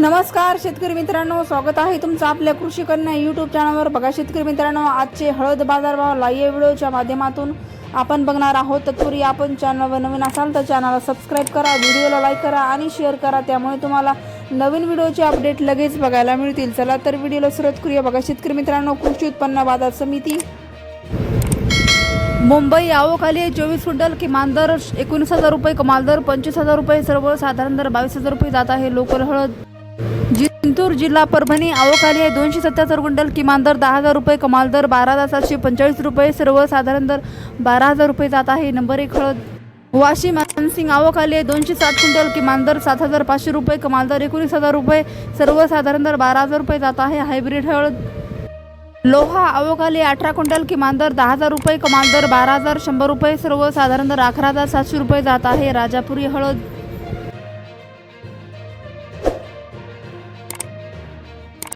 नमस्कार शेतकरी मित्रांनो. स्वागत आहे तुमचं आपल्या कृषी कन्या यूट्यूब चॅनलवर बघा शेतकरी मित्रांनो आजचे हळद बाजारभाव लाईव्ह व्हिडिओच्या माध्यमातून आपण बघणार आहोत. तत्पूर्वी आपण चॅनलवर नवीन असाल तर चॅनलला सबस्क्राईब करा व्हिडिओला लाईक करा आणि शेअर करा. त्यामुळे तुम्हाला नवीन व्हिडिओचे अपडेट लगेच बघायला मिळतील. चला तर व्हिडिओला सुरुवात करूया. बघा शेतकरी मित्रांनो कृषी उत्पन्न बाजार समिती. मुंबई आवोखाली चोवीस क्विंटल किमान दर एकोणीस हजार रुपये कमाल दर पंचवीस हजार रुपये सर्वसाधारण दर बावीस हजार रुपये जात आहे. लोकल हळद जिंतूर जिल्हा परभणी आवकाली आहे दोनशे सत्याहत्तर क्विंटल किमान दर दहा हजार रुपये कमाल दर बारा हजार सातशे पंचेचाळीस रुपये सर्वसाधारण दर बारा हजार रुपये जात आहे. नंबर एक हळद. वाशिम मानसिंग आवकाली आहे दोनशे साठ क्विंटल किमान दर सात हजार पाचशे रुपये कमाल दर एकोणीस हजार रुपये सर्वसाधारण दर बारा हजार रुपये जात आहे. हायब्रिड हळद. लोहा अवकाली अठरा क्विंटल किमान दर दहा हजार रुपये कमाल दर बारा हजार शंभर रुपये सर्वसाधारण दर अकरा हजार सातशे रुपये जात आहे. राजापुरी हळद.